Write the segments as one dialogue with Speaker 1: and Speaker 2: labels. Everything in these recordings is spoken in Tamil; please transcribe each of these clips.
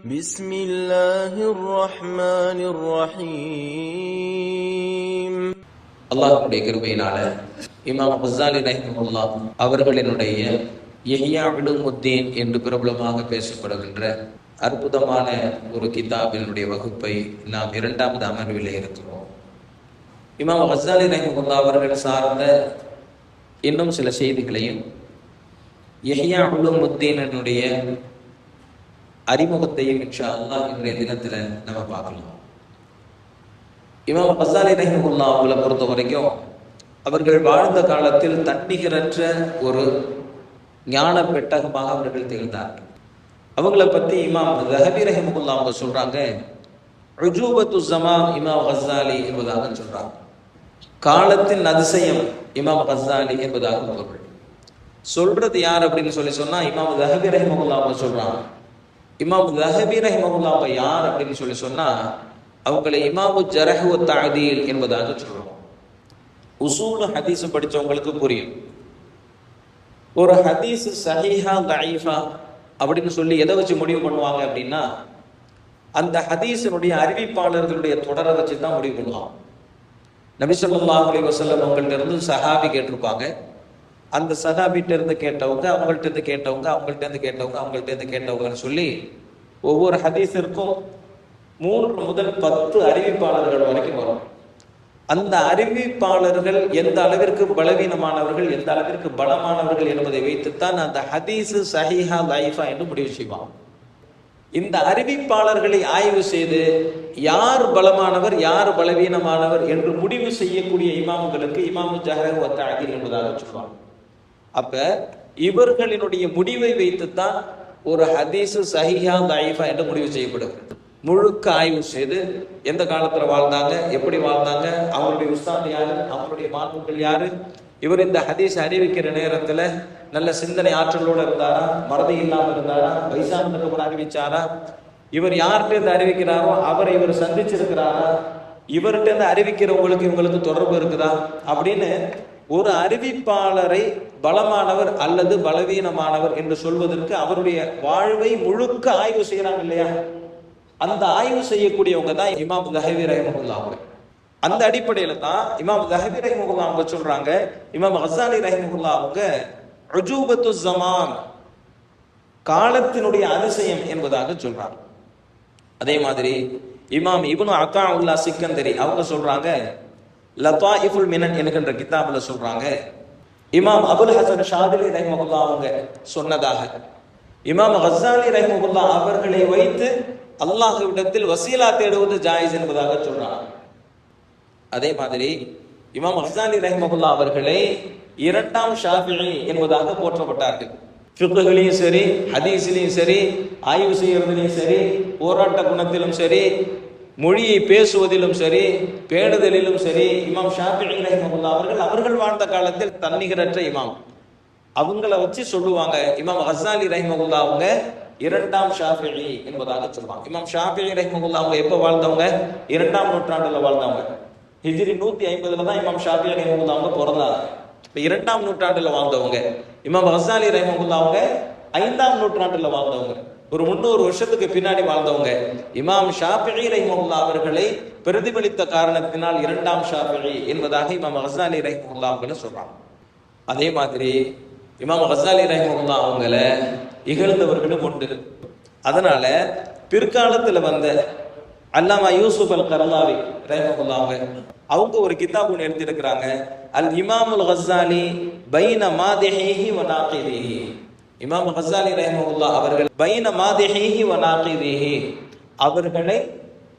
Speaker 1: بسم الله الرحمن الرحيم
Speaker 2: அல்லாஹ்வுடைய கிருபையினால இமாம் ஹசாலி ரஹிமுல்லா அவர்களினுடைய எஹ்யா உலுமுத்தீன் என்று பிரபலமாக பேசப்படுகின்ற அற்புதமான ஒரு கிதாபினுடைய வகுப்பை நாம் இரண்டாவது அமர்வில் இருக்கிறோம் இமாம் ஹசாலி ரஹிமுல்லா அவர்கள் சார்ந்த இன்னும் சில செய்திகளையும் எஹ்யா உலுமுத்தீனுடைய அறிமுகத்தையும் இன்ஷா அல்லாஹ் இன்றைய தினத்துல நம்ம பார்க்கலாம். இமாம் ஹசாலி ரஹிமுல்லா அவங்களை பொறுத்த வரைக்கும் அவர்கள் வாழ்ந்த காலத்தில் தன்னிகரற்ற ஒரு ஞான பெட்டகமாக அவர்கள் திகழ்ந்தார்கள். அவங்கள பத்தி இமாம் ரஹபி ரஹிமுல்லா அவங்க சொல்றாங்க ருஜூபத்து ஜமான் இமாம் ஹசாலி என்பதாக சொல்றாங்க. காலத்தின் அதிசயம் இமாம் ஹசாலி என்பதாக பொருள் சொல்றது யார் அப்படின்னு சொல்லி சொன்னா இமாம் ரஹபி ரஹிமுல்லா அவங்க சொல்றாங்க. இமாம் லஹபி ரஹிமகுல்லா அப்போ யார் அப்படின்னு சொல்லி சொன்னா அவங்களை இமாமு ஜரஹு தாதீல் என்பதாக சொல்றோம். உசூல் ஹதீஸ் படித்தவங்களுக்கு புரியும். ஒரு ஹதீஸ் சஹீஹா தஈஃபா அப்படின்னு சொல்லி எதை வச்சு முடிவு பண்ணுவாங்க அப்படின்னா அந்த ஹதீஸினுடைய அறிவிப்பாளர்களுடைய தொடரை வச்சு தான் முடிவு பண்ணுவாங்க. நபிசல்லாஹ் அலி வசல்லம் அவங்கள்ட்ட இருந்து சஹாபி கேட்டிருப்பாங்க. அந்த சஹாபிட்ட இருந்து கேட்டவங்க அவங்கள்ட்ட இருந்து கேட்டவங்க அவங்கள்ட்ட இருந்து கேட்டவங்க அவங்கள்ட்ட இருந்து கேட்டவங்கன்னு சொல்லி ஒவ்வொரு ஹதீஸிற்கும் மூன்று முதல் பத்து அறிவிப்பாளர்கள் வரைக்கும் வரும். அந்த அறிவிப்பாளர்கள் எந்த அளவிற்கு பலவீனமானவர்கள் எந்த அளவிற்கு பலமானவர்கள் என்பதை வைத்துத்தான் அந்த ஹதீஸு சஹிஹா லைஃபா என்று முடிவு செய்வான் இந்த அறிவிப்பாளர்களை ஆய்வு செய்து யார் பலமானவர் யார் பலவீனமானவர் என்று முடிவு செய்யக்கூடிய இமாம்களுக்கு இமாமு ஜஹர் ஒத்தாகிர் என்பதாக சொல்லுவாங்க அப்ப இவர்களினுடைய முடிவை வைத்துத்தான் ஒரு ஹதீஸு சஹிஹா தைஃபா என்று முடிவு செய்யப்படுகிறது. முழுக்க ஆய்வு செய்து எந்த காலத்துல வாழ்ந்தாங்க எப்படி வாழ்ந்தாங்க அவருடைய உஸ்தாத் யாரு அவருடைய மாணவர்கள் யாரு இவர் இந்த ஹதீஸ் அறிவிக்கிற நேரத்துல நல்ல சிந்தனை ஆற்றலோடு இருந்தாரா மறதி இல்லாமல் இருந்தாரா வயசானதுக்கு அப்புறம் அறிவிச்சாரா இவர் யார்கிட்ட இருந்து அறிவிக்கிறாரோ அவரை இவர் சந்திச்சிருக்கிறாரா இவர்கிட்ட இருந்து அறிவிக்கிறவங்களுக்கு இவங்களுக்கு தொடர்பு இருக்குதா அப்படின்னு ஒரு அறிவிப்பாளரை பலமானவர் அல்லது பலவீனமானவர் என்று சொல்வதற்கு அவருடைய வாழ்வை முழுக்க ஆய்வு செய்யறாங்க இல்லையா? அந்த ஆய்வு செய்யக்கூடியவங்க தான் இமாம் தஹவி ரஹிமகுல்லா அவங்க அந்த அடிப்படையில தான் இமாம் தஹவி ரஹிமுல்லா அவங்க சொல்றாங்க இமாம் ஹசாலி ரஹிமுல்லா அவங்க ருஜூபத்து ஜமான் காலத்தினுடைய அதிசயம் என்பதாக சொல்றாங்க. அதே மாதிரி இமாம் இப்னு அக்கா உல்லா சிக்கந்தரி அவங்க சொல்றாங்க லத்தாயிஃபுல் மினன் என்கின்ற கிதாபில் சொல்றாங்க. இமாம் அபுல் ஹசன் ஷாதிலி ரஹிமகுல்லா அவங்க சொன்னதாக. இமாம் ஹசாலி ரஹிமகுல்லா அவர்களை வைத்து அல்லாஹ்விடத்தில் வசீலா தேடுவது ஜாயிஸ் என்பதாக சொல்றாங்க. அதே மாதிரி இமாம் ஹசாலி ரஹிமகுல்லா அவர்களை இரண்டாம் ஷாஃபிழி என்பதாக போற்றப்பட்டார்கள். ஃபிக்குகளையும் சரி ஹதீஸ்லையும் சரி ஆய்வு செய்யறதுலையும் சரி போராட்ட குணத்திலும் சரி மொழியை பேசுவதிலும் சரி பேணுதலிலும் சரி இமாம் ஷாபி ரஹிமகுல்லா அவர்கள் அவர்கள் வாழ்ந்த காலத்தில் தன்னிகரற்ற இமாம். அவங்கள வச்சு சொல்லுவாங்க இமாம் ஹசாலி ரஹிமகுல்லா அவங்க இரண்டாம் ஷாஃபி என்பதாக சொல்லுவாங்க. இமாம் ஷாஃபி ரஹிமகுல்லா அவங்க எப்போ வாழ்ந்தவங்க? இரண்டாம் நூற்றாண்டுல வாழ்ந்தவங்க. ஹிஜிரி நூத்தி ஐம்பதுல தான் இமாம் ஷாஃபி ரஹிமகுல்லா அவங்க பிறந்தாங்க. இப்போ இரண்டாம் நூற்றாண்டுல வாழ்ந்தவங்க. இமாம் ஹசாலி ரஹிமகுல்லா அவங்க ஐந்தாம் நூற்றாண்டுல வாழ்ந்தவங்க. ஒரு முன்னூறு வருஷத்துக்கு பின்னாடி வாழ்ந்தவங்க. இமாம் ஷாஃபி ரஹிமுல்லா அவர்களை பிரதிபலித்த காரணத்தினால் இரண்டாம் ஷாஃபி என்பதாக இமாம் ஹசாலி ரஹிமுல்லா அவங்கள சொல்றாங்க. அதே மாதிரி இமாம் ஹசாலி ரஹிமுல்லா அவங்கள இகழ்ந்தவர்களும் உண்டு. அதனால பிற்காலத்துல வந்த அல்லாமா யூசுப் அல் கரலாவி ரஹிமுல்லா அவங்க அவங்க ஒரு கிதாப் ஒன்று எழுதியிருக்கிறாங்க அல் இமாமுல் ஹசாலி பைன மாதேஹி வ இமாம் ஹசாலி ரஹமுல்லா அவர்கள் பைன மாதிஹிஹி வ அவர்களை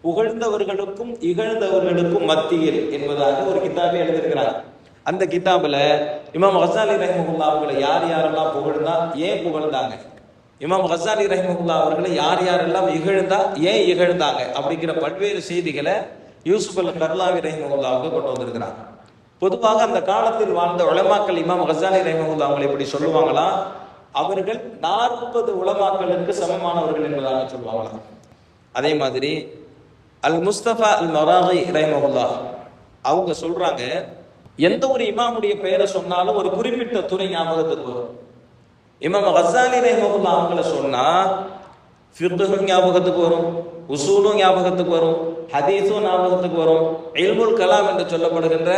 Speaker 2: புகழ்ந்தவர்களுக்கும் இகழ்ந்தவர்களுக்கும் மத்தியில் என்பதாக ஒரு கிதாபை எழுதியிருக்கிறார். அந்த கிதாபுல இமாம் ஹசாலி ரஹமுல்லா அவர்களை யார் யாரெல்லாம் புகழ்ந்தா ஏன் புகழ்ந்தாங்க? இமாம் ஹசாலி ரஹமுல்லா அவர்களை யார் யாரெல்லாம் இகழ்ந்தா ஏன் இகழ்ந்தாங்க? அப்படிங்கிற பல்வேறு செய்திகளை யூசுப் அல் கர்லாவி ரஹமுல்லாவுக்கு கொண்டு வந்திருக்கிறாங்க. பொதுவாக அந்த காலத்தில் வாழ்ந்த உலமாக்கள் இமாம் ஹசாலி ரஹமுல்லா அவங்களை இப்படி சொல்லுவாங்களா? அவர்கள் நாற்பது உலமாக்களுக்கு சமமானவர்கள் என்பதாக சொல்லுவாங்களாம் அதே மாதிரி அல் முஸ்தபா அல் மராகி ரஹிமகுல்லா அவங்க சொல்றாங்க எந்த ஒரு இமாமுடைய பெயரை சொன்னாலும் ஒரு குறிப்பிட்ட துறை ஞாபகத்துக்கு வரும். இமாம் ஹசாலி ரஹிமகுல்லா அவங்கள சொன்னா ஃபிர்தும் ஞாபகத்துக்கு வரும் உசூலும் ஞாபகத்துக்கு வரும் ஹதீஸும் ஞாபகத்துக்கு வரும் இல்முல் கலாம் என்று சொல்லப்படுகின்ற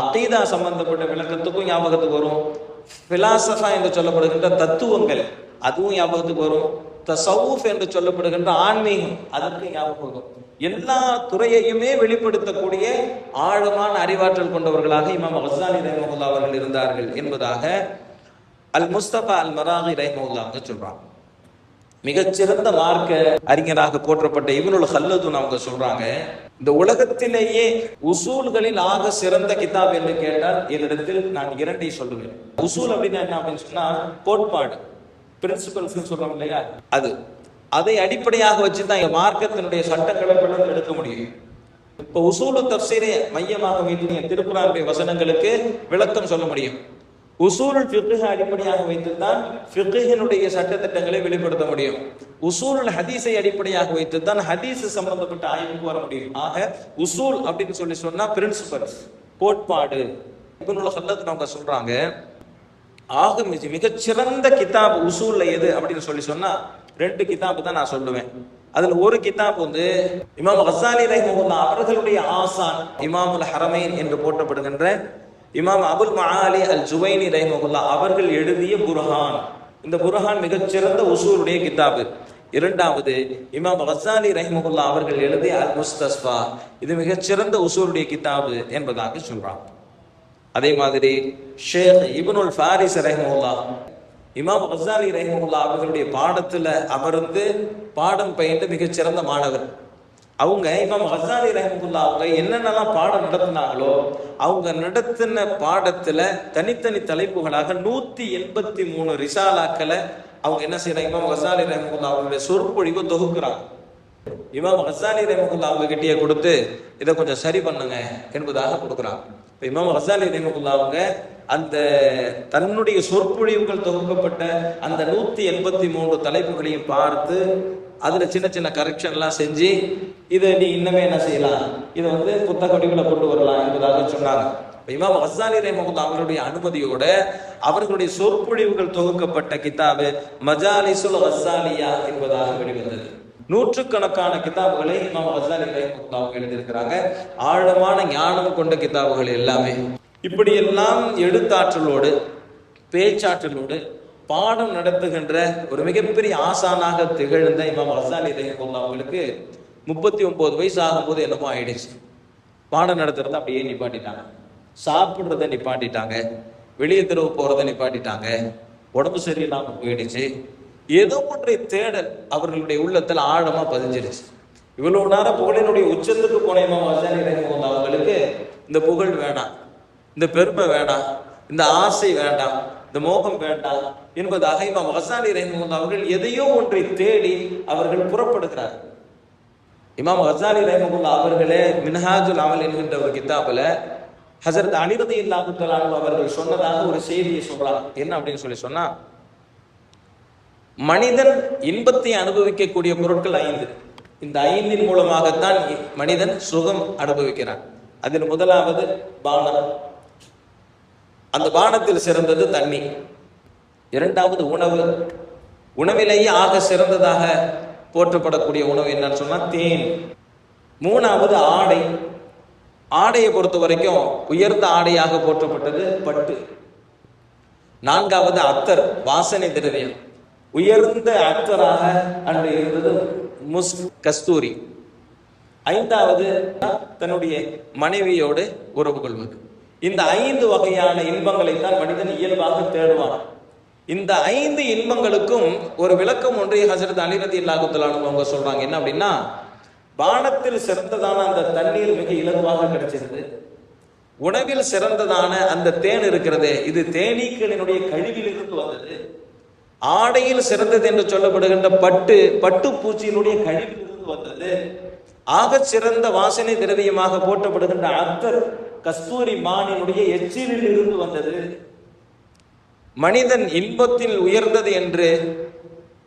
Speaker 2: அகீதா சம்பந்தப்பட்ட விளக்கத்துக்கும் ஞாபகத்துக்கு வரும். பிலாசபா என்று சொல்லப்படுகின்ற தத்துவங்கள் அதுவும் ஞாபகத்துக்கு வரும். தசவுஃப் என்று சொல்லப்படுகின்ற ஆன்மீகம் அதற்கு ஞாபகம் வரும். எல்லா துறையையுமே வெளிப்படுத்தக்கூடிய ஆழமான அறிவாற்றல் கொண்டவர்களாக இமாம் ஹசானி ரஹ்மஹுல்லா அவர்கள் இருந்தார்கள் என்பதாக அல் முஸ்தபா அல் மராஹி ரஹ்மஹுல்லா அவங்க சொல்றாங்க. மிகச்சிறந்த மார்க்க அறிஞராக போற்றப்பட்ட இவனுல் ஹல்லதுன் அவங்க சொல்றாங்க. இந்த உலகத்திலேயே உசூல்களில் ஆக சிறந்த கிதாப் என்று கேட்டால் என்னிடத்தில் நான் இரண்டை சொல்லுவேன். உசூல் அப்படின்னா என்ன அப்படின்னு சொன்னா கோட்பாடு பிரின்சிபல்ஸ் சொல்றோம் இல்லையா? அது. அதை அடிப்படையாக வச்சு தான் எங்க மார்க்கத்தினுடைய சட்டங்களை எடுக்க முடியும். இப்போ உசூலு தப்சீரை மையமாக வைத்து நீங்க திருக்குறானுடைய வசனங்களுக்கு விளக்கம் சொல்ல முடியும். உசூலுல் ஃபிக்ஹ அடிப்படையாக வைத்துத்தான் ஃபிக்ஹினுடைய சட்டத்திட்டங்களை வெளிப்படுத்த முடியும். உசூலுல் ஹதீஸை அடிப்படையாக வைத்துத்தான் ஹதீஸ் சம்பந்தப்பட்ட ஆய்வுக்கு வர முடியும். ஆக உசூல் அப்படின்னு சொல்லி சொன்னா பிரின்சிபல்ஸ் கோட்பாடு. இவனுள்ள சொல்லத்து அவங்க சொல்றாங்க. ஆக மிகச்சிறந்த கிதாப் உசூல்ல எது அப்படின்னு சொல்லி சொன்னா ரெண்டு கிதாப் தான் நான் சொல்லுவேன். அதுல ஒரு கிதாப் வந்து இமாம் ஹசாலி ரஹிமஹுல்லா அவர்களுடைய ஆசான் இமாமுல் ஹரமைன் என்று போற்றப்படுகின்ற இமாம் அபுல் மஹாலி அல் ஜுவைனி ரஹிமகுல்லா அவர்கள் எழுதிய புர்ஹான். இந்த புர்ஹான் மிகச்சிறந்த உசூருடைய கிதாபு. இரண்டாவது இமாம் ஹசாலி ரஹிமகுல்லா அவர்கள் எழுதிய அல் முஸ்தஸ்பா இது மிகச்சிறந்த உசூருடைய கிதாபு என்பதாக சொல்றான். அதே மாதிரி ஷேக் இபனுல் ஃபாரிஸ் ரஹிமுல்லா இமாம் ஹசாலி ரஹிமுல்லா அவர்களுடைய பாடத்துல அமர்ந்து பாடம் பயின்ற மிகச்சிறந்த மாணவர். அவங்க இமாம் ஹசாலி ரஹமுல்லா அவங்க என்னென்னலாம் பாடம் நடத்தினாங்களோ அவங்க நடத்தின பாடத்துல தனித்தனி தலைப்புகளாக நூத்தி எண்பத்தி மூணு ரிசாலாக்களை அவங்க என்ன செய்யறாங்க? இமாம் ஹசாலி ரஹமுல்லா அவங்களுடைய சொற்பொழிவு தொகுக்கிறாங்க. இமாம் ஹசாலி ரஹமுல்லா அவங்க கிட்டே கொடுத்து இதை கொஞ்சம் சரி பண்ணுங்க என்பதாக கொடுக்குறாங்க. இப்ப இமாம் ஹசாலி ரஹமுல்லா அவங்க அந்த தன்னுடைய சொற்பொழிவுகள் தொகுக்கப்பட்ட அந்த நூத்தி எண்பத்தி மூன்று தலைப்புகளையும் பார்த்து அதில் சின்ன சின்ன கரெக்ஷன்லாம் செஞ்சு இதை நீ இன்னமே என்ன செய்யலாம்? இதை வந்து புத்தக வடிவில் கொண்டு வரலாம் என்பதாக சொன்னாங்க. இமாம் ஹசாலி ரஹிமுல்லா அவர்களுடைய அனுமதியோட அவர்களுடைய சொற்பொழிவுகள் தொகுக்கப்பட்ட கிதாபு மஜாலிசுல் வசாலியா என்பதாக வெளிவந்தது. நூற்றுக்கணக்கான கிதாபுகளை இமாம் ஹசாலி ரஹிமுல்லா அவங்க எழுதியிருக்கிறாங்க. ஆழமான ஞானம் கொண்ட கிதாபுகள் எல்லாமே. இப்படி எல்லாம் எழுத்தாற்றலோடு பேச்சாற்றலோடு பாடம் நடத்துகின்ற ஒரு மிகப்பெரிய ஆசானாக திகழ்ந்த இமாம் ஹசாலி ரஹிமுல்லா அவங்களுக்கு முப்பத்தி ஒன்பது வயசு ஆகும்போது என்னமோ ஆயிடுச்சு. பாடம் நடத்துறத அப்படியே நிப்பாட்டிட்டாங்க. சாப்பிடுறத நிப்பாட்டிட்டாங்க. வெளியே தெருவு போறத நிப்பாட்டிட்டாங்க. உடம்பு சரியில்லாம போயிடுச்சு. ஏதோ ஒன்றை தேடல் அவர்களுடைய உள்ளத்தில் ஆழமா பதிஞ்சிருச்சு. இவ்வளவு நேரம் புகழினுடைய உச்சத்துக்கு போன இமாம் ஹசாலி ரஹிமுல்லா அவங்களுக்கு இந்த புகழ் வேணாம் இந்த பெருமை வேணாம் இந்த ஆசை வேண்டாம். இந்த மோகம் வேண்டாம் என்பதாக இமாம் ஹசானி ரஹிமுல்லா அவர்கள் எதையோ ஒன்றை தேடி அவர்கள் புறப்படுகிறார். இமாம் ஹசானி ரஹிமுல்லா அவர்களே மின்ஹாஜுல் அமல் என்கின்ற ஒரு கிதாபுல ஹசரத் அனிரதி இல்லாஹு அவர்கள் சொன்னதாக ஒரு செய்தியை சொல்லலாம். என்ன அப்படின்னு சொல்லி சொன்னா மனிதன் இன்பத்தை அனுபவிக்கக்கூடிய பொருட்கள் ஐந்து. இந்த ஐந்தின் மூலமாகத்தான் மனிதன் சுகம் அனுபவிக்கிறான். அதில் முதலாவது பானம். அந்த பானத்தில் சிறந்தது தண்ணி இரண்டாவது உணவு. உணவிலேயே ஆக சிறந்ததாக போற்றப்படக்கூடிய உணவு என்னன்னு சொன்னால் தேன். மூணாவது ஆடை. ஆடையை பொறுத்த வரைக்கும் உயர்ந்த ஆடையாக போற்றப்பட்டது பட்டு. நான்காவது அத்தர் வாசனை திரவியம். உயர்ந்த அத்தராக அன்று இருந்தது முஸ் கஸ்தூரி. ஐந்தாவது தன்னுடைய மனைவியோடு உறவு கொள்வது. இந்த ஐந்து வகையான இன்பங்களை தான் மனிதன் இயல்பாக தேடுவான். இந்த ஐந்து இன்பங்களுக்கும் ஒரு விளக்கம் ஒன்றை ஹசரத் அலிரதி இல்லாகுத்தலானு அவங்க சொல்றாங்க. என்ன அப்படின்னா பானத்தில் சிறந்ததான அந்த தண்ணீர் மிக இலகுவாக கிடைச்சிருது. உணவில் சிறந்ததான அந்த தேன் இருக்கிறது இது தேனீக்களினுடைய கழிவிலிருந்து வந்தது. ஆடையில் சிறந்தது என்று சொல்லப்படுகின்ற பட்டு பட்டு பூச்சியினுடைய கழிவிலிருந்து வந்தது. ஆகச் சிறந்த வாசனை திரவியமாக போட்டப்படுகின்ற அத்தர் கஸ்தூரி மானினுடைய எச்சிலில் இருந்து வந்தது. மனிதன் இன்பத்தில் உயர்ந்தது என்று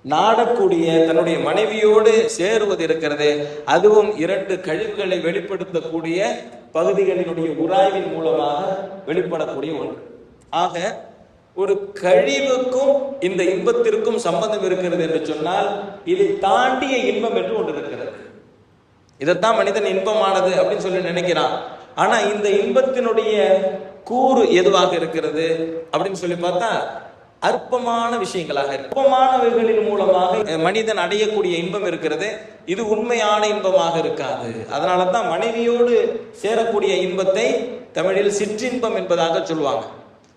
Speaker 2: நாடக்கூடிய தன்னுடைய மனைவியோடு சேருவது இருக்கிறது. அதுவும் இரண்டு கழிவுகளை வெளிப்படுத்தக்கூடிய பகுதிகளினுடைய உராய்வின் மூலமாக வெளிப்படக்கூடிய ஒன்று. ஆக ஒரு கழிவுக்கும் இந்த இன்பத்திற்கும் சம்பந்தம் இருக்கிறது என்று சொன்னால் இதை தாண்டிய இன்பம் என்று ஒன்று இருக்கிறது. இதைத்தான் மனிதன் இன்பமானது அப்படின்னு சொல்லி நினைக்கிறான். ஆனா இந்த இன்பத்தினுடைய கூறு எதுவாக இருக்கிறது அப்படின்னு சொல்லி பார்த்தா அற்பமான விஷயங்களாக அற்பமானவைகளின் மூலமாக மனிதன் அடையக்கூடிய இன்பம் இருக்கிறது. இது உண்மையான இன்பமாக இருக்காது. அதனால தான் மனைவியோடு சேரக்கூடிய இன்பத்தை தமிழில் சிற்றின்பம் என்பதாக சொல்லுவாங்க.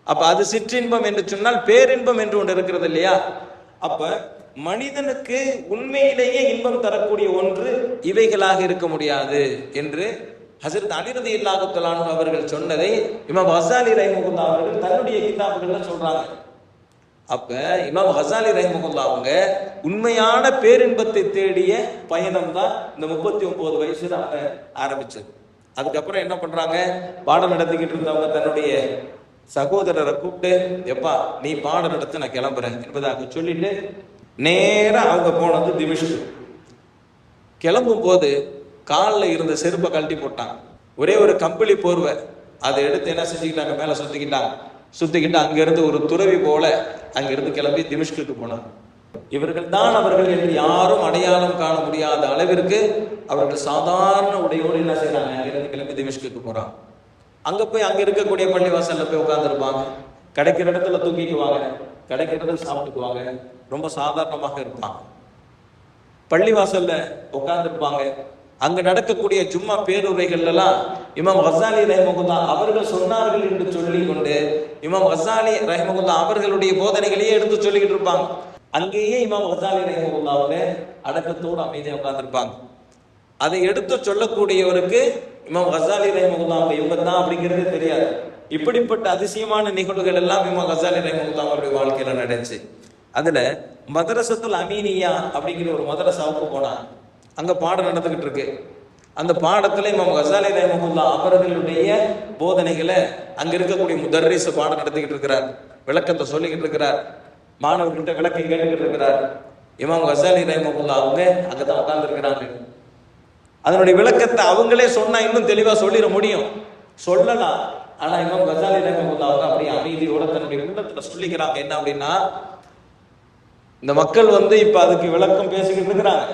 Speaker 2: அப்ப அது சிற்றின்பம் என்று சொன்னால் பேரின்பம் என்று ஒன்று இருக்கிறது இல்லையா? அப்ப மனிதனுக்கு உண்மையிலேயே இன்பம் தரக்கூடிய ஒன்று இவைகளாக இருக்க முடியாது என்று ஹசரத் அலிரதி இல்லாஹத்துலானு அவர்கள் சொன்னதை இமாம் ஹசாலி ரஹிமுகுல்லா அவர்கள் தன்னுடைய கிதாபுகள்ல சொல்றாங்க. அப்ப இமாம் ஹசாலி ரஹிமுகுல்லா அவங்க உண்மையான பேரின்பத்தை தேடிய பயணம் தான் இந்த முப்பத்தி ஒன்பது வயசுல அவங்க ஆரம்பிச்சது. அதுக்கப்புறம் என்ன பண்றாங்க? பாடம் நடத்திக்கிட்டு இருந்தவங்க தன்னுடைய சகோதரரை கூப்பிட்டு எப்பா நீ பாடம் நடத்த நான் கிளம்புறேன் என்பதாக சொல்லிட்டு நேரம் அவங்க போனது திமிஷ்கு. கிளம்பும் போது காலில் இருந்த செருப்பை கழட்டி போட்டாங்க ஒரே ஒரு கம்பளி போர்வை. அதை எடுத்து என்ன செஞ்சுக்கிட்டாங்க? மேலே சுத்திக்கிட்டாங்க. சுத்திக்கிட்டு அங்கிருந்து ஒரு துறவி போல அங்கிருந்து கிளம்பி திமிஷ்குக்கு போனாங்க இவர்கள் தான் அவர்கள் என்று யாரும் அடையாளம் காண முடியாத அளவிற்கு அவர்கள் சாதாரண உடையோடு என்ன செய்யறாங்க அங்கிருந்து கிளம்பி திமிஷ்குக்கு போறாங்க அங்க போய் அங்க இருக்கக்கூடிய பள்ளிவாசல்ல போய் உட்கார்ந்துருப்பாங்க. கிடைக்கிற இடத்துல தூங்கிக்குவாங்க கிடைக்கிற இடத்துல சாப்பிட்டுக்குவாங்க ரொம்ப சாதாரணமாக இருப்பாங்க. பள்ளிவாசல்ல உட்கார்ந்துருப்பாங்க. அங்க நடக்கக்கூடிய ஜும்மா பேருரைகள் எல்லாம் இமாம் ஹசாலி ரஹமகுல்லா அவர்கள் சொன்னார்கள் என்று சொல்லி கொண்டு இமாம் ஹசாலி ரஹமகுல்லா அவர்களுடைய போதனைகளையே எடுத்து சொல்லிக்கிட்டு இருப்பாங்க. அங்கேயே இமாம் ஹசாலி ரஹமகுல்லாவுல அடக்கத்தோடு அமைதியாக உட்கார்ந்துருப்பாங்க. அதை எடுத்து சொல்லக்கூடியவருக்கு இமாம் ஹசாலி ரஹமகுல்லா அவங்க இவங்க தான் அப்படிங்கிறது தெரியாது. இப்படிப்பட்ட அதிசயமான நிகழ்வுகள் எல்லாம் இமாம் ஹசாலி ரஹமகுல்லா அவருடைய வாழ்க்கையில நடந்துச்சு. அதுல மதரசத்துல் அமீனியா அப்படிங்கிற ஒரு மதரசாவுக்கு போனாங்க. அங்கே பாடம் நடந்துக்கிட்டு இருக்கு அந்த பாடத்துல இமாம் கசாலி ரஹமுல்லா அவர்களுடைய போதனைகளை அங்க இருக்கக்கூடிய முதர்ரிச பாடம் நடத்திக்கிட்டு இருக்கிறார் விளக்கத்தை சொல்லிக்கிட்டு இருக்கிறார் மாணவர்கள்ட்ட விளக்கம் கேட்டுக்கிட்டு இருக்கிறார் இமாம் கசாலி ரஹமுல்லா அவங்க அங்கதான் உட்கார்ந்து இருக்கிறாங்க அதனுடைய விளக்கத்தை அவங்களே சொன்னா இன்னும் தெளிவா சொல்லிட முடியும். சொல்லலாம். ஆனா இமாம் கசாலி ரஹமுல்லா அவங்க அப்படியே அமைதியோட தன்னுடைய உள்ளத்துல சொல்லிக்கிறாங்க. என்ன அப்படின்னா இந்த மக்கள் வந்து இப்ப அதுக்கு விளக்கம் பேசிக்கிட்டு இருக்கிறாங்க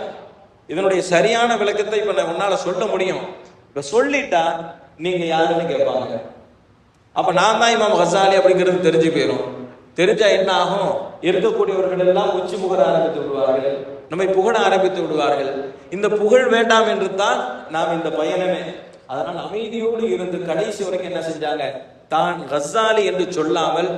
Speaker 2: இதனுடைய சரியான விளக்கத்தை இப்ப நான் உன்னால சொல்ல முடியும். இப்ப சொல்லிட்டா நீங்க யாருன்னு கேட்பாங்க. அப்ப நான் தான் இமாம் ஹசாலி அப்படிங்கிறது தெரிஞ்சு போயிடும் தெரிஞ்சா என்ன ஆகும்? இருக்கக்கூடியவர்கள் எல்லாம் உச்சி முகர ஆரம்பித்து விடுவார்கள். நம்மை புகழ ஆரம்பித்து விடுவார்கள். இந்த புகழ் வேண்டாம் என்று தான் நாம் இந்த பயணமே. அதனால் அமைதியோடு இருந்து கடைசி வரைக்கும் என்ன செஞ்சாங்க? தான் கசாலி என்று சொல்லாமல்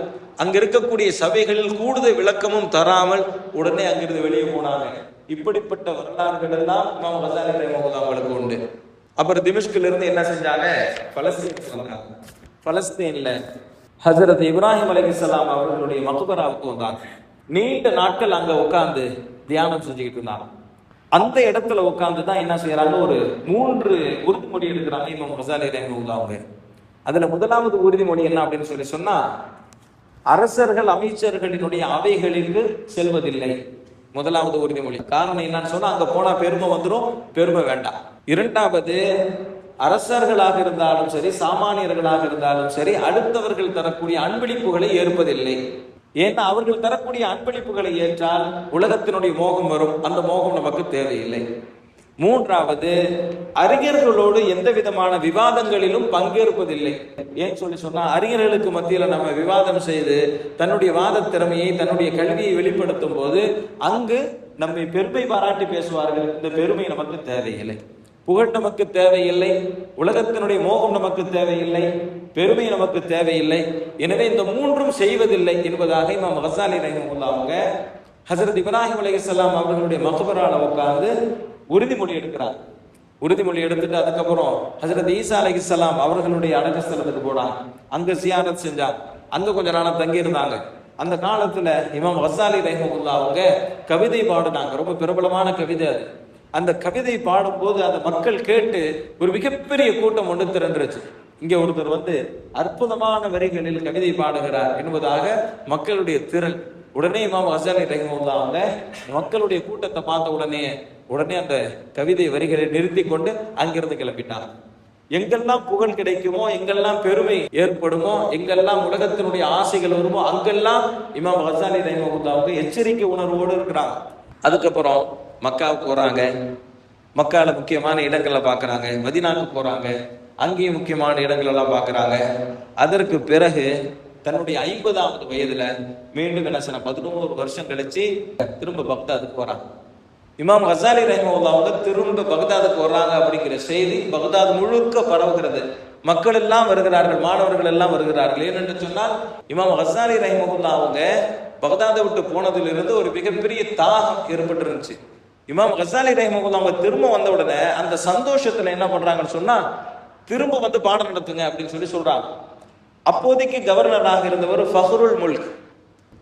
Speaker 2: அங்க இருக்கக்கூடிய சபைகளில் கூடுதல் விளக்கமும் தராமல் உடனே அங்கிருந்து வெளியே போனாங்க. இப்படிப்பட்ட வரலாறுகள் எல்லாம் இமாம் கசாலி ரஹ்மத்துல்லாஹி அவங்களுக்கு உண்டு. அப்புறம் திமிஷ்கில் இருந்து என்ன செஞ்சாங்க? பலஸ்தீன் வந்தாங்க. பலஸ்தீன்ல ஹசரத் இப்ராஹிம் அலைஹிஸ்ஸலாம் அவர்களுடைய மகுபராவுக்கு வந்தாங்க. நீண்ட நாட்கள் அங்க உட்கார்ந்து தியானம் செஞ்சுக்கிட்டு இருந்தாங்க. அந்த இடத்துல உட்கார்ந்து தான் என்ன செய்யறாங்க ஒரு மூன்று உறுதிமொழி எடுக்கிறாங்க இமாம் கசாலி ரஹ்மத்துல்லாஹி அவங்க. அதுல முதலாவது உறுதிமொழி என்ன அப்படின்னு சொல்லி சொன்னா அரசர்கள் அமைச்சர்களினுடைய அவைகளுக்கு செல்வதில்லை. முதலாவது உறுதிமொழி. காரணம் என்னன்னு சொன்னா அங்க போனா பெருமை வந்துடும் பெருமை வேண்டாம். இரண்டாவது அரசர்களாக இருந்தாலும் சரி சாமானியர்களாக இருந்தாலும் சரி அடுத்தவர்கள் தரக்கூடிய அன்பளிப்புகளை ஏற்பதில்லை. ஏன்னா அவர்கள் தரக்கூடிய அன்பளிப்புகளை ஏற்றால் உலகத்தினுடைய மோகம் வரும். அந்த மோகம் நமக்கு தேவையில்லை. மூன்றாவது அறிஞர்களோடு எந்த விதமான விவாதங்களிலும் பங்கேற்பதில்லை. ஏன் சொல்லி சொன்னா அறிஞர்களுக்கு மத்தியில நம்ம விவாதம் செய்து தன்னுடைய வாத திறமையை தன்னுடைய கல்வியை வெளிப்படுத்தும் போது அங்கு நம்மை பெருமை பாராட்டி பேசுவார்கள். இந்த பெருமை நமக்கு தேவையில்லை. புகழ் நமக்கு தேவையில்லை. உலகத்தினுடைய மோகம் நமக்கு தேவையில்லை. பெருமை நமக்கு தேவையில்லை. எனவே இந்த மூன்றும் செய்வதில்லை என்பதாக இமாம் ஹசாலி ரஹிமுல்லா அவங்க ஹசரத் இப்ராஹிம் அலையாம் அவர்களுடைய மகபரான உட்கார்ந்து உறுதிமொழி எடுக்கிறார். உறுதிமொழி எடுத்துட்டு அதுக்கப்புறம் ஹசரத் ஈசா அலைஹிஸ்ஸலாம் அவர்களுடைய அடக்கஸ்தலத்துக்கு போனாங்க. அங்க சியானத் செஞ்சாங்க. அங்க கொஞ்ச நாளா தங்கி இருந்தாங்க அந்த காலத்துல இமாம் வசாலி ரஹமுல்லா அவங்க கவிதை பாடினாங்க. ரொம்ப பிரபலமான கவிதை அது. அந்த கவிதை பாடும்போது அந்த மக்கள் கேட்டு ஒரு மிகப்பெரிய கூட்டம் ஒன்று திரண்டுருச்சு. இங்கே ஒருத்தர் வந்து அற்புதமான வரிகளில் கவிதை பாடுகிறார் என்பதாக மக்களுடைய திரள். உடனே இமாம் ஹசாலி ரஹமுல்லா அவங்க மக்களுடைய கூட்டத்தை பார்த்த உடனே உடனே அந்த கவிதை வரிகளை நிறுத்தி கொண்டு அங்கிருந்து கிளம்பிட்டாங்க எங்கெல்லாம் புகழ் கிடைக்குமோ எங்கெல்லாம் பெருமை ஏற்படுமோ எங்கெல்லாம் உலகத்தினுடைய ஆசைகள் வருமோ அங்கெல்லாம் இமாம் ஹசாலி ரஹிமகுல்லாவுக்கு எச்சரிக்கை உணர்வோடு இருக்கிறாங்க. அதுக்கப்புறம் மக்காவுக்கு போறாங்க மக்கால முக்கியமான இடங்களை பார்க்கறாங்க. மதினாவுக்கு போறாங்க. அங்கேயும் முக்கியமான இடங்களெல்லாம் பார்க்குறாங்க. பார்க்கறாங்க அதற்கு பிறகு தன்னுடைய ஐம்பதாவது வயதுல மீண்டும் என்ன சொன்ன பதினோரு வருஷம் கழிச்சு திரும்ப பக்தாதுக்கு போறாங்க இமாம் ஹசாலி ரஹிமவுல்லா அவங்க திரும்ப பகதாதுக்கு வர்றாங்க அப்படிங்கிற செய்தி பகதாத் முழுக்க பரவுகிறது. மக்கள் எல்லாம் வருகிறார்கள் மாணவர்கள் எல்லாம் வருகிறார்கள். ஏனென்று சொன்னால் இமாம் ஹசாலி ரஹிமவுல்லா அவங்க பகதாதை விட்டு போனதிலிருந்து ஒரு மிகப்பெரிய தாகம் ஏற்பட்டிருந்துச்சு. இமாம் ஹசாலி ரஹிமவுல்லா அவங்க திரும்ப வந்த உடனே அந்த சந்தோஷத்துல என்ன பண்றாங்கன்னு சொன்னா திரும்ப வந்து பாடம் நடத்துங்க அப்படின்னு சொல்லி சொல்றாங்க. அப்போதைக்கு கவர்னராக இருந்தவர் ஃபஹருல் முல்க்.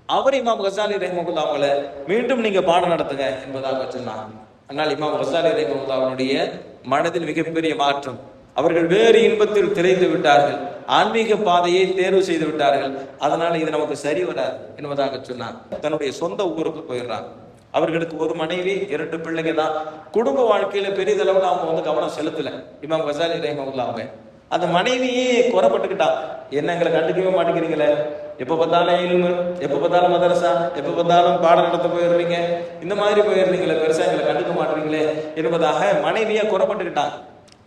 Speaker 2: அவர் இமாம் கசாலி ரஹிமகுல்லா அவங்கள மீண்டும் நீங்க பாடம் நடத்துங்க என்பதாக சொன்னாங்க ஆனால் இமாம் கசாலி ரஹிமகுல்லா அவனுடைய மனதில் மிகப்பெரிய மாற்றம். அவர்கள் வேறு இன்பத்தில் திரைந்து விட்டார்கள். ஆன்மீக பாதையை தேர்வு செய்து விட்டார்கள். அதனால இது நமக்கு சரி வராது என்பதாக சொன்னார். தன்னுடைய சொந்த ஊருக்கு போயிடுறாங்க அவர்களுக்கு ஒரு மனைவி இரண்டு பிள்ளைங்க தான். குடும்ப வாழ்க்கையில பெரிதளவுல அவங்க வந்து கவனம் செலுத்தல. இமாம் கசாலி ரஹிமகுல்லா அவங்க அந்த மனைவியே குறப்பட்டுக்கிட்டான் என்ன எங்களை கண்டுக்கவே மாட்டேங்கிறீங்களே? எப்போ பார்த்தாலும் இல்மு எப்போ பார்த்தாலும் மதரசா எப்போ பார்த்தாலும் பாடம் நடத்த போயிடுறீங்க. இந்த மாதிரி போயிடுறீங்களே பெருசாக எங்களை கண்டுக்க மாட்டீங்களே என்பதாக மனைவியா குறப்பட்டுக்கிட்டான்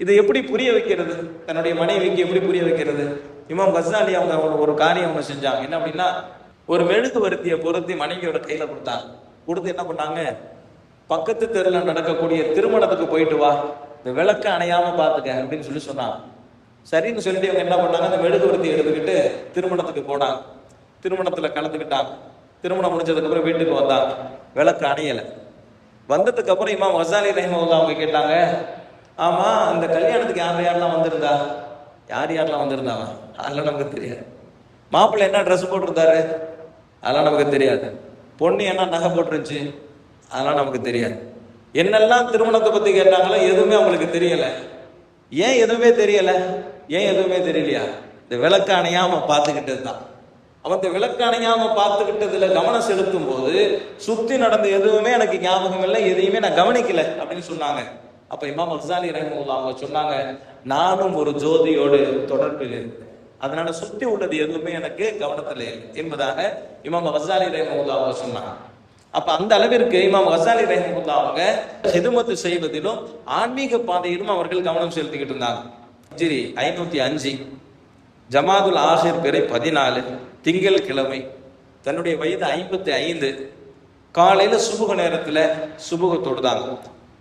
Speaker 2: இதை எப்படி புரிய வைக்கிறது? தன்னுடைய மனைவிக்கு எப்படி புரிய வைக்கிறது? இமாம் கசாலி அவங்க அவங்க ஒரு காரியம் அவங்க செஞ்சாங்க. என்ன அப்படின்னா ஒரு மெழுகு வருத்தியை பொருத்தி மனைவியோட கையில கொடுத்தாங்க கொடுத்து என்ன பண்ணாங்க? பக்கத்து தெருல நடக்கக்கூடிய திருமணத்துக்கு போயிட்டு வா. இந்த விளக்க அணையாம பாத்துக்க அப்படின்னு சொல்லி சொன்னாங்க. சரின்னு சொல்லிட்டு இவங்க என்ன பண்ணாங்க? அந்த மெழுகுவர்த்தி எடுத்துக்கிட்டு திருமணத்துக்கு போனாங்க. திருமணத்துல கலந்துக்கிட்டாங்க. திருமணம் முடிஞ்சதுக்கு அப்புறம் வீட்டுக்கு வந்தாங்க. விளக்கு அணையல. வந்ததுக்கு அப்புறம் இமாம் வசாலி ரஹிமவுல்லா அவங்க கேட்டாங்க ஆமா அந்த கல்யாணத்துக்கு யார் யாரெல்லாம் வந்திருந்தா? யார் யாரெல்லாம் வந்திருந்தாவா அதெல்லாம் நமக்கு தெரியாது. மாப்பிள்ளை என்ன ட்ரெஸ் போட்டிருந்தாரு? அதெல்லாம் நமக்கு தெரியாது. பொண்ணு என்ன நகை போட்டுருந்துச்சு? அதெல்லாம் நமக்கு தெரியாது. என்னெல்லாம் திருமணத்தை பத்தி கேட்டாங்களோ எதுவுமே அவங்களுக்கு தெரியல. ஏன் எதுவுமே தெரியலை? ஏன் எதுவுமே தெரியலையா? இந்த விளக்கணையாம பார்த்துக்கிட்டது தான் அவன் இந்த விளக்கணையாம பார்த்துக்கிட்டதுல கவனம் செலுத்தும் போது சுத்தி நடந்த எதுவுமே எனக்கு ஞாபகம் இல்லை எதையுமே நான் கவனிக்கல அப்படின்னு சொன்னாங்க. அப்ப இமாம் அஃசாலி ரஹமுல்லா அவங்க சொன்னாங்க நானும் ஒரு ஜோதியோடு தொடர்பில் அதனால சுத்தி உள்ளது எதுவுமே எனக்கு கவனத்தில் என்பதாக இமாம் ஹசாலி ரஹமுல்லா அவங்க சொன்னாங்க. அப்ப அந்த அளவிற்கு இமாம் ஹசாலி ரஹமுல்லா அவங்க ஹிதுமத்து செய்வதிலும் ஆன்மீக பாதையிலும் அவர்கள் கவனம் செலுத்திக்கிட்டு இருந்தாங்க. ஹிஜ்ரி ஐநூத்தி அஞ்சு ஜமாதுல் ஆஹிர் பிறை பதினாலு திங்கள் கிழமை தன்னுடைய வயது ஐம்பத்தி ஐந்து காலையில சுபுக நேரத்துல சுபுக தொடுதாங்க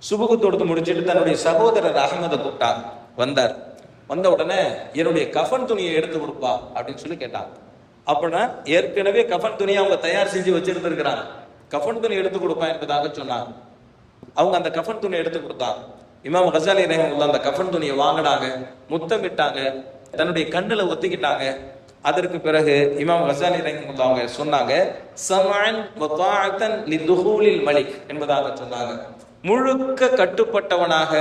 Speaker 2: சுபுக தொடுத்து முடிச்சிட்டு தன்னுடைய சகோதரர் அகமதை கூப்பிட்டாங்க வந்தார். வந்த உடனே என்னுடைய கஃன் துணியை எடுத்து கொடுப்பா அப்படின்னு சொல்லி கேட்டாங்க அப்படின்னா ஏற்கனவே கஃன் துணியை அவங்க தயார் செஞ்சு வச்சிருந்திருக்கிறாங்க. கஃன் துணி எடுத்து கொடுப்பா என்பதாக சொன்னாங்க. அவங்க அந்த கஃன் துணியை எடுத்து கொடுத்தாங்க. இமாம் ஹசாலி ரஹமுல்லா அந்த கஃன் துணியை வாங்கினாங்க முத்தமிட்டாங்க தன்னுடைய கண்ணுல ஒத்திக்கிட்டாங்க. அதற்கு பிறகு இமாம் ஹசாலி ரஹமுல்லா அவங்க சொன்னாங்க சமன் லிதுஹூலில் மலிக் என்பதாக சொன்னாங்க. முழுக்க கட்டுப்பட்டவனாக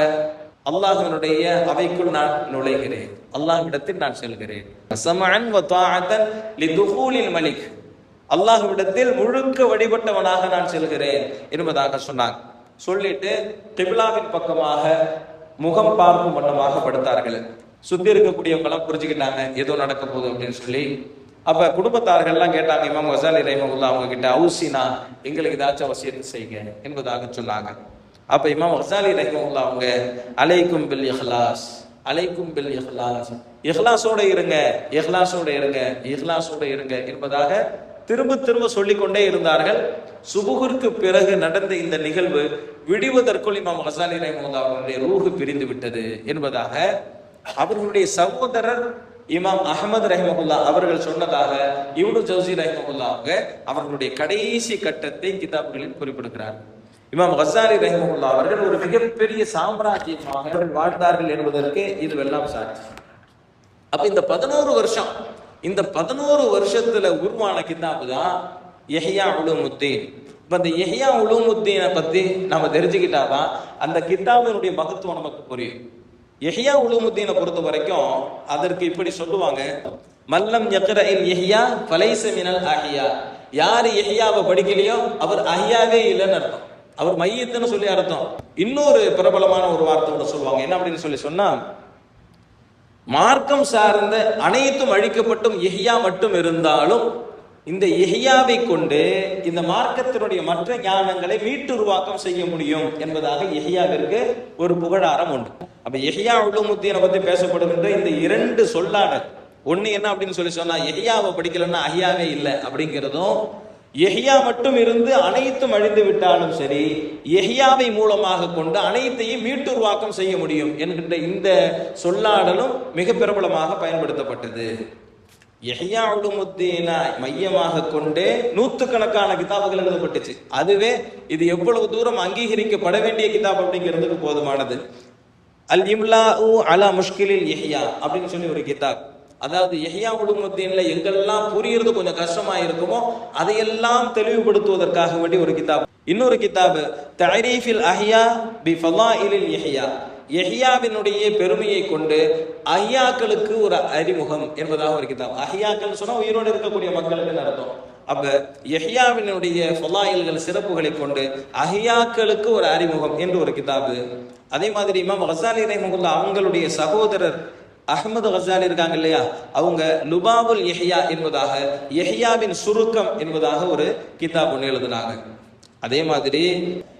Speaker 2: அல்லாஹினுடைய அவைக்குள் நான் நுழைகிறேன். அல்லாஹ்விடத்தில் நான் செல்கிறேன். சமன் லிதுஹூலில் மலிக் அல்லாஹ்விடத்தில் முழுக்க வழிபட்டவனாக நான் செல்கிறேன் என்பதாக சொன்னாங்க. சொல்லிட்டு திபிலாவின் பக்கமாக முகம் பார்க்கும் வண்ணமாக படுத்தார்கள். சுத்தி இருக்கக்கூடியவங்க எல்லாம் புரிஞ்சுக்கிட்டாங்க ஏதோ நடக்க போகுது அப்படின்னு சொல்லி. அப்ப குடும்பத்தார்கள்லாம் கேட்டாங்க இமாம் வசாலி ரஹிமகுல்லா அவங்க கிட்ட அவுசினா எங்களுக்கு ஏதாச்சும் அவசியத்தை செய்யுங்க என்பதாக சொன்னாங்க. அப்ப இமாம் வசாலி ரஹிமகுல்லா அவங்க அலைக்கும் பில் இஹ்லாஸ் அலைக்கும் பில் இஹ்லாஸ் இஹ்லாஸோட இருங்க இஹ்லாஸோட இருங்க இஹ்லாஸோட இருங்க என்பதாக திரும்ப திரும்ப சொல்லிக்கொண்டே இருந்தார்கள். சுபுகிற்கு பிறகு நடந்த இந்த நிகழ்வு விடிவதற்குள் இமாம் ஹசாலி ரஹ்மத்துல்லாஹி அவர்களுடைய ரூஹு பிரிந்து விட்டது என்பதாக அவர்களுடைய சகோதரர் இமாம் அகமது ரஹிமகுல்லா அவர்கள் சொன்னதாக இவனு ஜவுசி ரஹிமகுல்லா அவங்க அவர்களுடைய கடைசி கட்டத்தை கிதாபுகளில் குறிப்பிடுகிறார். இமாம் ஹசாலி ரஹிமகுல்லா அவர்கள் ஒரு மிகப்பெரிய சாம்ராஜ்யமாக அவர்கள் வாழ்ந்தார்கள் என்பதற்கு இதுவெல்லாம் சாட்சி. அப்ப இந்த பதினோரு வருஷம் இந்த பதினோரு வருஷத்துல உருவான கிதாபு தான் எஹ்யா உலுமுத்தீன். இப்ப இந்த எஹியா உலுமுத்தீனை பத்தி நம்ம தெரிஞ்சுக்கிட்டாதான் அந்த கிதாபினுடைய மகத்துவம் நமக்கு புரியும். எஹியா உலுமுத்தீனை பொறுத்த வரைக்கும் அதற்கு இப்படி சொல்லுவாங்க மல்லம் யக்ரஇல் எஹ்யா ஃபலைஸ மினல் அஹியா. யார் எஹியாவை படிக்கலையோ அவர் அஹியாவே இல்லைன்னு அர்த்தம். அவர் மையத்துன்னு சொல்லி அர்த்தம். இன்னொரு பிரபலமான ஒரு வார்த்தையோட சொல்லுவாங்க. என்ன அப்படின்னு சொல்லி சொன்னா மார்க்கம் சார்ந்த அனைத்தும் அழிக்கப்பட்டும் எஹ்யா மட்டும் இருந்தாலும் இந்த எஹ்யாவை கொண்டு இந்த மார்க்கத்தினுடைய மற்ற ஞானங்களை மீட்டுருவாக்கம் செய்ய முடியும் என்பதாக எஹ்யாவிற்கு ஒரு புகழாரம் உண்டு. அப்ப எஹ்யா உள்முத்தியனை பத்தி பேசப்படுகின்ற இந்த இரண்டு சொல்லாடல். ஒண்ணு என்ன அப்படின்னு சொல்லி சொன்னா எஹ்யாவை படிக்கலன்னா அஹ்யாவே இல்லை அப்படிங்கிறதும் எஹ்யா மட்டும் இருந்து அனைத்தும் அழிந்து விட்டாலும் சரி எஹ்யாவை மூலமாக கொண்டு அனைத்தையும் மீட்டுருவாக்கம் செய்ய முடியும் என்கின்ற இந்த சொல்லாடலும் மிக பிரபலமாக பயன்படுத்தப்பட்டது. எஹ்யா உலுமுத்தீனை மையமாக கொண்டே நூற்றுக்கணக்கான கிதாபுகள் எழுதப்பட்டுச்சு. அதுவே இது எவ்வளவு தூரம் அங்கீகரிக்கப்பட வேண்டிய கிதாப் அப்படிங்கிறதுக்கு போதுமானது. அல் இம்லா அலா முஷ்கிலில் எஹ்யா அப்படின்னு சொல்லி ஒரு கிதாப். அதாவது எஹ்யா உலுமுத்தீன்ல எங்கெல்லாம் புரியுறது கொஞ்சம் கஷ்டமா இருக்குமோ அதையெல்லாம் தெளிவுபடுத்துவதற்காக வேண்டி ஒரு கிதாப். இன்னொரு கிதாபு தரீஃபில் அஹ்யா பி ஃபலாயிலில் எஹ்யா எஹியாவினுடைய பெருமையை கொண்டு அஹ்யாக்களுக்கு ஒரு அறிமுகம் என்பதாக ஒரு கிதாப். அஹ்யாக்கள் சொன்னா உயிரோடு இருக்கக்கூடிய மக்களுக்கு அர்த்தம். அப்ப எஹ்யாவினுடைய ஃபலாயில்கள் சிறப்புகளை கொண்டு அஹ்யாக்களுக்கு ஒரு அறிமுகம் என்று ஒரு கிதாபு. அதே மாதிரி இமாம் ஹசாலி ரஹிமகுல்லா அவங்களுடைய சகோதரர் அஹ்மது ஹசாலி இருக்காங்க இல்லையா? அவங்க லுபாபுல் எஹியா என்பதாக எஹியாவின் சுருக்கம் என்பதாக ஒரு கிதாப் ஒன்று எழுதினாங்க. அதே மாதிரி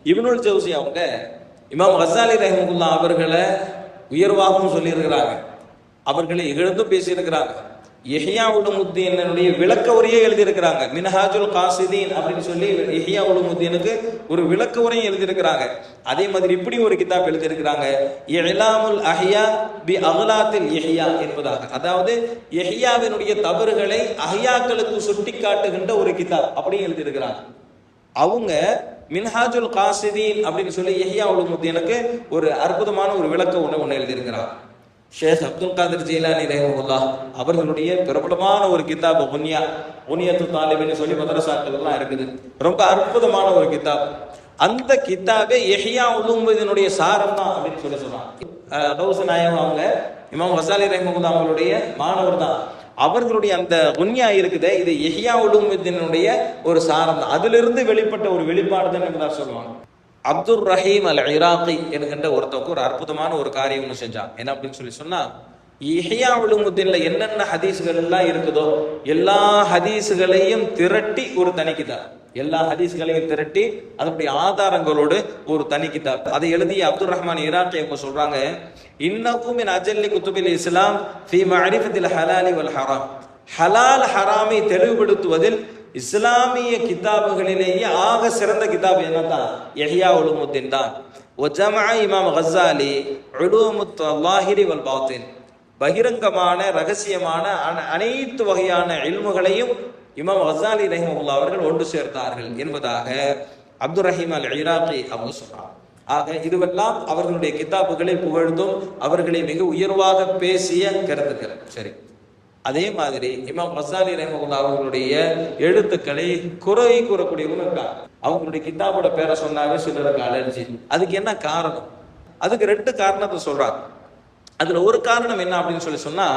Speaker 2: இவனுல் ஜவுசி அவங்க இமாம் ஹசாலி ரஹமுல்லா அவர்களை உயர்வாகவும் சொல்லியிருக்கிறாங்க. அவர்களை இகழ்ந்தும் பேசியிருக்கிறாங்க. இஹியா உலுமுத்தீனுடைய விளக்க உரையே எழுதியிருக்கிறாங்க. மினஹாஜுல் காசிதீன் அப்படின்னு சொல்லி இஹியா உலுமுத்தீனுக்கு ஒரு விளக்க உரையும் எழுதியிருக்கிறாங்க. அதே மாதிரி இப்படி ஒரு கிதாப் எழுதியிருக்கிறாங்க. இலாமுல் அஹியா பி அகலாத்தில் எஹ்யா என்பதாக. அதாவது எஹியாவினுடைய தவறுகளை அஹ்யாக்களுக்கு சுட்டி காட்டுகின்ற ஒரு கிதாப் அப்படியும் எழுதியிருக்கிறாங்க. அவங்க மின்ஹாஜுல் காசிதீன் அப்படின்னு சொல்லி எஹியா உலுமுத்தீனுக்கு ஒரு அற்புதமான ஒரு விளக்க ஒன்று ஒன்று எழுதியிருக்கிறாங்க. ஷேக் அப்துல் காதர் ஜீலானி ரஹமுல்லா அவர்களுடைய பிரபலமான ஒரு கிதாப் உன்யா உனியத்து தாலிபின்னு சொல்லி மதரசாக்கள்லாம் இருக்குது. ரொம்ப அற்புதமான ஒரு கிதாப். அந்த கிதாபே எஹியா உலும்பதினுடைய சாரம் தான் அப்படின்னு சொல்லி சொல்றான் கௌச நாயம் அவங்க இமாம் ஹசாலி ரஹமுல்லா அவங்களுடைய மாணவர் தான். அவர்களுடைய அந்த உன்யா இருக்குதே இது எஹியா உலுமுத்தினுடைய ஒரு சாரம் தான். அதிலிருந்து வெளிப்பட்ட ஒரு வெளிப்பாடு தான் சொல்லுவாங்க. அப்துல் ரஹீம் அல் இராக்கி என்கின்ற ஒருத்தவங்க ஒரு அற்புதமான ஒரு காரியம் ஒன்று செஞ்சான். என்ன அப்படின்னு சொல்லி சொன்னா இஹியா உலுமுத்தின்ல என்னென்ன ஹதீஸ்கள் எல்லாம் இருக்குதோ எல்லா ஹதீஸ்களையும் திரட்டி ஒரு தனி கிதாப். எல்லா ஹதீஸ்களையும் திரட்டி அதனுடைய ஆதாரங்களோடு ஒரு தனி கிதாப். அதை எழுதிய அப்துல் ரஹ்மான் ஈராக்கி அவங்க சொல்றாங்க இன்னக்கும் என் அஜல்லி குத்துபில் இஸ்லாம் ஃபி மஅரிஃபத்தில் ஹலாலி வல் ஹராம். ஹலால் ஹராமை தெளிவுபடுத்துவதில் இஸ்லாமிய கிதாபுகளிலேயே ஆக சிறந்த கிதாப் என்னதான் எஹியா உலுமுத்தின் தான். ஒஜமா இமாம் ஹசாலி உலுமுத் வல் பாத்தின். பகிரங்கமான ரகசியமான அனைத்து வகையான இல்முகளையும் இமாம் ஹசாலி ரஹிமுல்லா அவர்கள் ஒன்று சேர்த்தார்கள் என்பதாக அப்துல் ரஹீம் அல் ஈராக்கி அவங்க சொல்றாங்க. ஆக இதுவெல்லாம் அவர்களுடைய கித்தாப்புகளை புகழ்ந்தும் அவர்களை மிக உயர்வாக பேசிய கருத்துக்கள். சரி. அதே மாதிரி இமாம் மசாலி ரஹமகுல்லா அவர்களுடைய எழுத்துக்களை குறை கூறக்கூடியவங்க இருக்காங்க. அவங்களுடைய கிதாபோட பேரை சொன்னாவே சிலருக்கு அலர்ஜி அதுக்கு என்ன காரணம்? அதுக்கு ரெண்டு காரணத்தை சொல்றாங்க. அதுல ஒரு காரணம் என்ன அப்படின்னு சொல்லி சொன்னா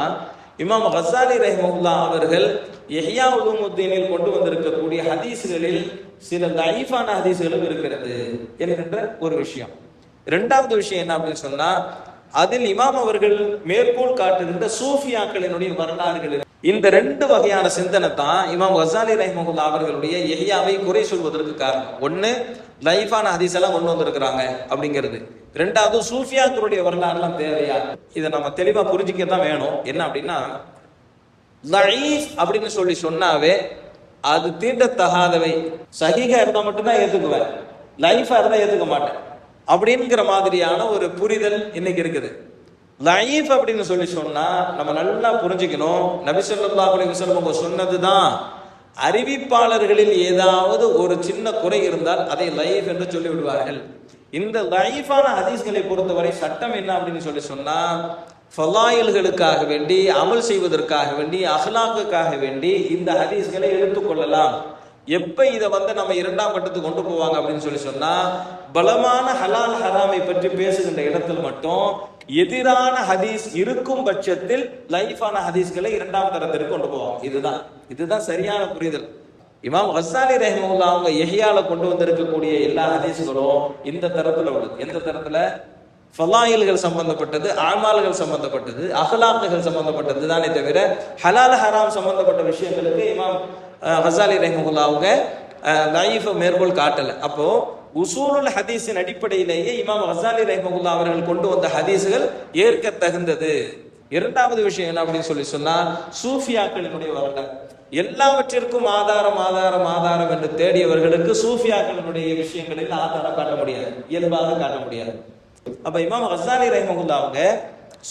Speaker 2: இமாம் ஹசாலி ரஹமகுல்லா அவர்கள் எஹ்யா உலுமுத்தீனில் கொண்டு வந்திருக்கக்கூடிய ஹதீஸ்களில் சில லைஃபான ஹதீஸ்களும் இருக்கிறது என்கின்ற ஒரு விஷயம். இரண்டாவது விஷயம் என்ன அப்படின்னு சொன்னா அதில் இமாம் அவர்கள் மேற்கோள் காட்டுகின்ற சூஃபியாக்களினுடைய வரலாறுகள் இந்த ரெண்டு வகையான சிந்தனை தான் இமாம் வசாலி ரஹ்மகுல்லா அவர்களுடைய எஹியாவை குறை சொல்வதற்கு காரணம். ஒண்ணு லைஃபான ஹதீஸ் எல்லாம் கொண்டு வந்திருக்கிறாங்க அப்படிங்கிறது. ரெண்டாவது சூஃபியாக்களுடைய வரலாறுலாம் தேவையா? இதை நம்ம தெளிவா புரிஞ்சுக்க தான் வேணும். என்ன அப்படின்னா லைஃப் அப்படின்னு சொல்லி சொன்னாவே அது தீண்டத்தகாதவை. சகிகா இருந்தால் மட்டும்தான் ஏத்துக்குவேன். லைஃபா இருந்தா ஏத்துக்க மாட்டேன். அப்படிங்கிற மாதிரியான ஒரு புரிதல் இன்னைக்கு இருக்குது. லைஃப் அப்படின்னு சொல்லி சொன்னா நம்ம நல்லா புரிஞ்சுக்கணும். நபிசல்லா ஸல்லல்லாஹு அலைஹி அவங்க சொன்னதுதான். அறிவிப்பாளர்களில் ஏதாவது ஒரு சின்ன குறை இருந்தால் அதை லைஃப் என்று சொல்லி விடுவார்கள். இந்த லைஃபான ஹதீஸ்களை பொறுத்தவரை சட்டம் என்ன அப்படின்னு சொல்லி சொன்னா ஃபலாயில்களுக்காக வேண்டி அமல் செய்வதற்காக வேண்டி அஹ்லாக்குக்காக வேண்டி இந்த ஹதீஸ்களை எடுத்துக்கொள்ளலாம் எப்ப இதை வந்து நம்ம இரண்டாம் கட்டத்துக்கு கொண்டு போவாங்க அப்படின்னு சொல்லி சொன்னா பலமான ஹலால் ஹராமை பற்றி பேசுகின்ற இடத்தில் மட்டும் எதிரான ஹதீஸ் இருக்கும் பட்சத்தில் லைஃபான ஹதீஸ்களை இரண்டாம் தரத்திற்கு கொண்டு போவாங்க. இதுதான். இதுதான் சரியான புரிதல். இமாம் ஹசாலி ரஹ்மவுல்லா அவங்க எஹியால கொண்டு வந்திருக்கக்கூடிய எல்லா ஹதீஸ்களும் இந்த தரத்துல உள்ளது. எந்த தரத்துல? ஃபலாயில்கள் சம்பந்தப்பட்டது ஆமால்கள் சம்பந்தப்பட்டது அகலாக்குகள் சம்பந்தப்பட்டது தானே தவிர ஹலால் ஹராம் சம்பந்தப்பட்ட விஷயங்களுக்கு இமாம் ஹசாலி ரஹிமுல்லா அவங்க லைஃபை மேற்கோள் காட்டலை. அப்போ உசூலுல் ஹதீஸின் அடிப்படையிலேயே இமாம் ஹசாலி ரஹிமுல்லா அவர்கள் கொண்டு வந்த ஹதீஸுகள் ஏற்க தகுந்தது இரண்டாவது விஷயம் என்ன அப்படின்னு சொல்லி சொன்னா சூஃபியாக்களினுடைய வரலாறு. எல்லாவற்றிற்கும் ஆதாரம் ஆதாரம் ஆதாரம் என்று தேடியவர்களுக்கு சூஃபியாக்களினுடைய விஷயங்களில் ஆதாரம் காட்ட முடியாது இயல்பாக காட்ட முடியாது. அப்ப இமாம் ஹசாலி ரஹிமகுல்லா அவங்க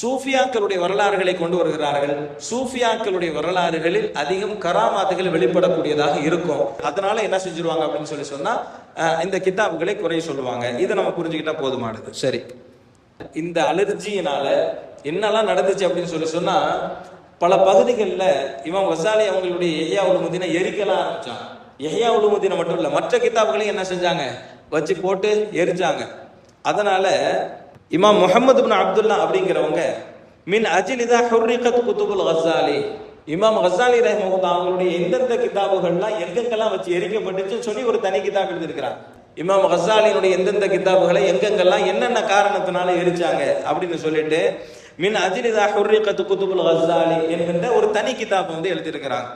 Speaker 2: சூஃபியாக்களுடைய வரலாறுகளை கொண்டு வருகிறார்கள். சூஃபியாக்களுடைய வரலாறுகளில் அதிகம் கராமாத்துகள் வெளிப்படக்கூடியதாக இருக்கும். அதனால என்ன செஞ்சிருவாங்க அப்படின்னு சொல்லி சொன்னா இந்த கிதாபுகளை குறை சொல்லுவாங்க. இதை நம்ம புரிஞ்சுக்கிட்டா போதுமானது. சரி. இந்த அலர்ஜியினால என்னெல்லாம் நடந்துச்சு அப்படின்னு சொல்லி சொன்னா பல பகுதிகளில் இவன் வசாலி அவங்களுடைய எஹ்யா உலுமுதீனை எரிக்கலாம் ஆரம்பிச்சான் எஹ்யா உலுமுதீனை மட்டும் இல்லை மற்ற கிதாபுகளையும் என்ன செஞ்சாங்க? வச்சு போட்டு எரிச்சாங்க. அதனால இமாம் முகமது பின் அப்துல்லா அப்படிங்கிறவங்க மின் அஜிலிதா ஹுர்ரிகத் குத்துபுல் ஹசாலி இமாம் ஹசாலி ரஹ்மஹுல்லா அவங்களுடைய எந்தெந்த கிதாபுகள்லாம் எங்கெங்கெல்லாம் வச்சு எரிக்கப்பட்டுச்சுன்னு சொல்லி ஒரு தனி கிதாப் எழுதியிருக்கிறாங்க. இமாம் ஹசாலினுடைய எந்தெந்த கிதாபுகளை எங்கெங்கெல்லாம் என்னென்ன காரணத்தினால எரிச்சாங்க அப்படின்னு சொல்லிட்டு மின் அஜிலிதா ஹுர்ரிகத் குத்துபுல் ஹசாலி என்கின்ற ஒரு தனி கிதாப் வந்து எழுதியிருக்கிறாங்க.